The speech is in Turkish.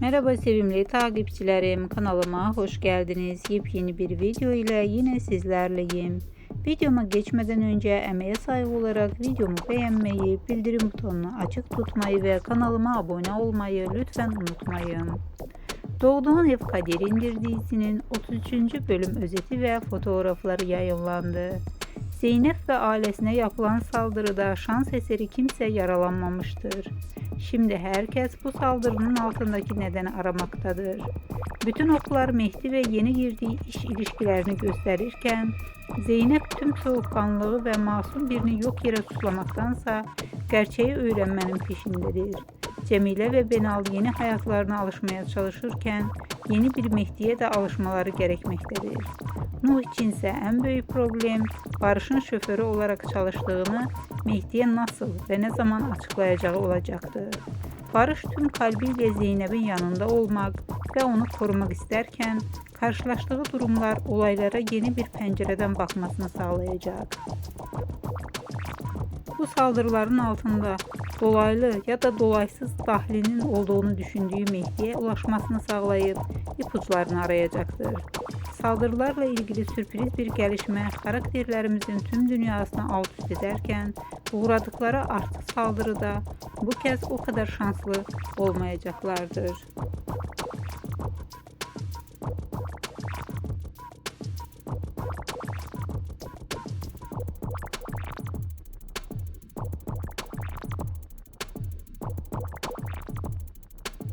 Merhaba sevimli takipçilerim kanalıma hoş geldiniz. Yepyeni bir video ile yine sizlerleyim. Videoma geçmeden önce emeğe saygı olarak videomu beğenmeyi, bildirim butonunu açık tutmayı ve kanalıma abone olmayı lütfen unutmayın. Doğduğun Ev Kaderindir dizisinin 33. bölüm özeti ve fotoğrafları yayınlandı. Zeynep ve ailesine yapılan saldırıda şans eseri kimse yaralanmamıştır. Şimdi herkes bu saldırının altındaki nedeni aramaktadır. Bütün oklar Mehdi ve yeni girdiği iş ilişkilerini gösterirken Zeynep tüm soğukkanlığı ve masum birini yok yere suçlamaktansa gerçeği öğrenmenin peşindedir. Cemile ve Benal yeni hayatlarına alışmaya çalışırken yeni bir Mehdi'ye de alışmaları gerekmektedir. Nuh içinse en büyük problem Barış'ın şoförü olarak çalıştığını Mehdi'ye nasıl ve ne zaman açıklayacağı olacaktır. Barış tüm kalbiyle Zeynep'in yanında olmak ve onu korumak isterken karşılaştığı durumlar olaylara yeni bir pencereden bakmasını sağlayacak. Bu saldırıların altında dolaylı ya da dolaysız dahlinin olduğunu düşündüğü Mehdi'ye ulaşmasını sağlayıp ipuçlarını arayacaktır. Saldırılarla ilgili sürpriz bir gelişme karakterlerimizin tüm dünyasını alt üst ederken uğradıkları artık saldırıda bu kez o kadar şanslı olmayacaklardır.